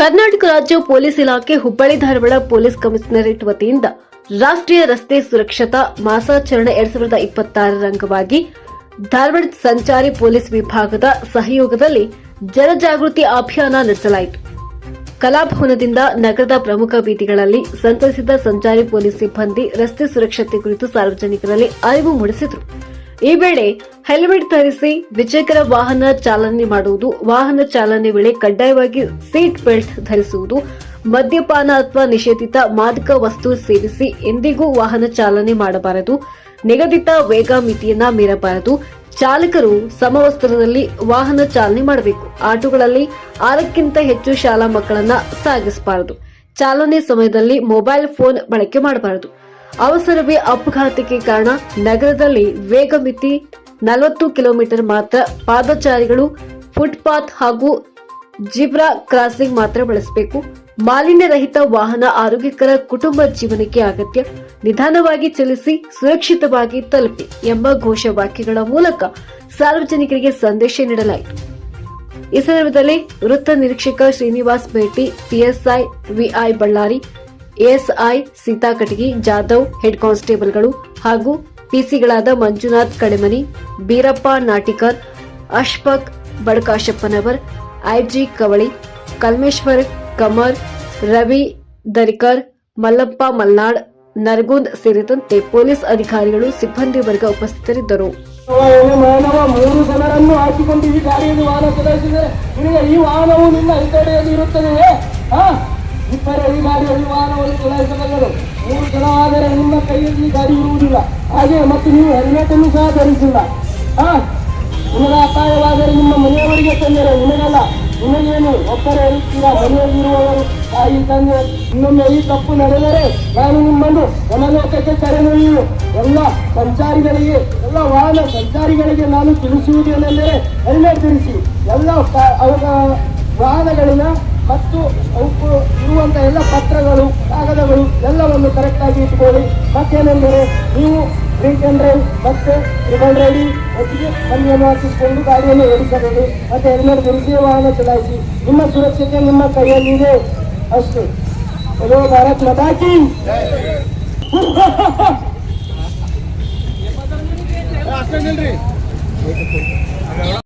ಕರ್ನಾಟಕ ರಾಜ್ಯ ಪೊಲೀಸ್ ಇಲಾಖೆ Hubballi Dharwad police commissionerate ವತಿಯಿಂದ ರಾಷ್ಟ್ರೀಯ ರಸ್ತೆ ಸುರಕ್ಷತಾ ಮಾಸಾಚರಣೆ ಎರಡ್ ಸಾವಿರದ ಇಪ್ಪತ್ತಾರರ ಅಂಗವಾಗಿ ಧಾರವಾಡ ಸಂಚಾರಿ ಪೊಲೀಸ್ ವಿಭಾಗದ ಸಹಯೋಗದಲ್ಲಿ ಜನಜಾಗೃತಿ ಅಭಿಯಾನ ನಡೆಸಲಾಯಿತು. ಕಲಾಭವನದಿಂದ ನಗರದ ಪ್ರಮುಖ ಬೀದಿಗಳಲ್ಲಿ ಸಂಚರಿಸಿದ ಸಂಚಾರಿ ಪೊಲೀಸ್ ಸಿಬ್ಬಂದಿ ರಸ್ತೆ ಸುರಕ್ಷತೆ ಕುರಿತು ಸಾರ್ವಜನಿಕರಲ್ಲಿ ಅರಿವು ಮೂಡಿಸಿದರು. ಈ ವೇಳೆ ಹೆಲ್ಮೆಟ್ ಧರಿಸಿ ದ್ವಿಚಕ್ರ ವಾಹನ ಚಾಲನೆ ಮಾಡುವುದು, ವಾಹನ ಚಾಲನೆ ವೇಳೆ ಕಡ್ಡಾಯವಾಗಿ ಸೀಟ್ ಬೆಲ್ಟ್ ಧರಿಸುವುದು, ಮದ್ಯಪಾನ ಅಥವಾ ನಿಷೇಧಿತ ಮಾದಕ ವಸ್ತು ಸೇವಿಸಿ ಎಂದಿಗೂ ವಾಹನ ಚಾಲನೆ ಮಾಡಬಾರದು, ನಿಗದಿತ ವೇಗ ಮಿತಿಯನ್ನ ಮೀರಬಾರದು, ಚಾಲಕರು ಸಮವಸ್ತ್ರದಲ್ಲಿ ವಾಹನ ಚಾಲನೆ ಮಾಡಬೇಕು, ಆಟೋಗಳಲ್ಲಿ ಆರಕ್ಕಿಂತ ಹೆಚ್ಚು ಶಾಲಾ ಮಕ್ಕಳನ್ನ ಸಾಗಿಸಬಾರದು, ಚಾಲನೆ ಸಮಯದಲ್ಲಿ ಮೊಬೈಲ್ ಫೋನ್ ಬಳಕೆ ಮಾಡಬಾರದು. ಅವಸರವೇ ಅಪಘಾತಕ್ಕೆ ಕಾರಣ ನಗರದಲ್ಲಿ ವೇಗ ಮಿತಿ ನಲವತ್ತು ಕಿಲೋಮೀಟರ್ ಮಾತ್ರ ಪಾದಚಾರಿಗಳು, ಫುಟ್ಪಾತ್ ಹಾಗೂ ಜಿಬ್ರಾ ಕ್ರಾಸಿಂಗ್ ಮಾತ್ರ ಬಳಸಬೇಕು. ಮಾಲಿನ್ಯ ರಹಿತ ವಾಹನ ಆರೋಗ್ಯಕರ ಕುಟುಂಬ ಜೀವನಕ್ಕೆ ಅಗತ್ಯ. ನಿಧಾನವಾಗಿ ಚಲಿಸಿ, ಸುರಕ್ಷಿತವಾಗಿ ತಲುಪಿ ಎಂಬ ಘೋಷವಾಕ್ಯಗಳ ಮೂಲಕ ಸಾರ್ವಜನಿಕರಿಗೆ ಸಂದೇಶ ನೀಡಲಾಯಿತು. ಈ ಸಂದರ್ಭದಲ್ಲಿ ವೃತ್ತ ನಿರೀಕ್ಷಕ ಶ್ರೀನಿವಾಸ್ ಭೇಟಿ, PSI, VI Ballari ASI Sita Katagi Jadhav, head ಕಾನ್ಸ್ಟೇಬಲ್ಗಳು ಹಾಗೂ ಪಿಸಿಗಳಾದ ಮಂಜುನಾಥ್ ಕಡೆಮನಿ, ಬೀರಪ್ಪ ನಾಟಿಕರ್, ಅಶ್ಫಕ್ ಬಡಕಾಶಪ್ಪನವರ್, ಐಜಿ ಕವಳಿ, ಕಲ್ಮೇಶ್ವರ್ ಕಮರ್, ರವಿ ದರಿಕರ್, ಮಲ್ಲಪ್ಪ ಮಲ್ನಾಡ್, ನರಗುಂದ್ ಸೇರಿದಂತೆ ಪೊಲೀಸ್ ಅಧಿಕಾರಿಗಳು ಸಿಬ್ಬಂದಿ ವರ್ಗ ಉಪಸ್ಥಿತರಿದ್ದರು. ಮಾನವ ಮೂರು ಜನರನ್ನು ಹಾಕಿಕೊಂಡು ಈ ಗಾಡಿಯಲ್ಲಿ ವಾಹನ ಚಲಾಯಿಸಿದರೆ ಈ ವಾಹನವು ನಿನ್ನ ಹಿತಡೆಯಲ್ಲಿ ಇರುತ್ತದೆಯೇ? ಹಾ? ಇಬ್ಬರೇ ಈ ಗಾಡಿಯಲ್ಲಿ ವಾಹನವನ್ನು ಚಲಾಯಿಸಬಲ್ಲರು. ಮೂರು ಜನ ಆದರೆ ನಿಮ್ಮ ಕೈಯಲ್ಲಿ ಗಾಡಿ ಇರುವುದಿಲ್ಲ. ಹಾಗೆ ಮತ್ತು ನೀವು ಹೆಲ್ಮೆಟ್ ಅನ್ನು ಸಹ ಧರಿಸಿಲ್ಲ. ಹಾ ನಿಮಗೆ ಅಪಾಯವಾದರೆ ನಿಮ್ಮ ಮನೆಯವರಿಗೆ ತಂದರೆ ನಿಮಗಲ್ಲ. ನಿಮಗೇನು? ಒಬ್ಬರೇ ಇರುತ್ತೀರಾ? ಮನೆಯಲ್ಲಿರುವವರು? ತಾಯಿ ತಂದೆ, ಇನ್ನೊಮ್ಮೆ ಈ ತಪ್ಪು ನಡೆದರೆ ನಾನು ನಿಮ್ಮನ್ನು ಯಮಲೋಕಕ್ಕೆ ಕರೆದೊಯ್ಯು ಎಲ್ಲ ಸಂಚಾರಿಗಳಿಗೆ, ಎಲ್ಲ ವಾಹನ ಸಂಚಾರಿಗಳಿಗೆ ನಾನು ತಿಳಿಸುವುದೇನೆಂದರೆ ಹೆಲ್ಮೆಟ್ ತಿಳಿಸಿ ಎಲ್ಲ ಅವರ ವಾಹನಗಳಿನ ಮತ್ತು ಅವಕ್ಕೂ ಇರುವಂತ ಎಲ್ಲ ಪತ್ರಗಳು ಕಾಗದಗಳು ಎಲ್ಲವನ್ನು ಕರೆಕ್ಟಾಗಿ ಇಟ್ಕೊಳ್ಳಿ. ಮತ್ತೇನೆಂದರೆ ನೀವು ಡ್ರಿಂಕ್ ಅಂಡ್ ಡ್ರೈವ್ ಮತ್ತೆ ರಿಬಲ್ ರೆಡಿ ಒಟ್ಟಿಗೆ ಮನೆಯನ್ನು ಹಾಕಿಸಿಕೊಂಡು ಗಾಡಿಯನ್ನು ಓಡಿಸಬೇಡಿ ಮತ್ತೆ ಎಲ್ಲರೂ ಧರಿಸಿ ವಾಹನ ಚಲಾಯಿಸಿ ನಿಮ್ಮ ಸುರಕ್ಷತೆ ನಿಮ್ಮ ಕೈಯಲ್ಲಿದೆ. ಅಷ್ಟೇ. ಹಲೋ ಭಾರತ್ ಮತಾಕಿ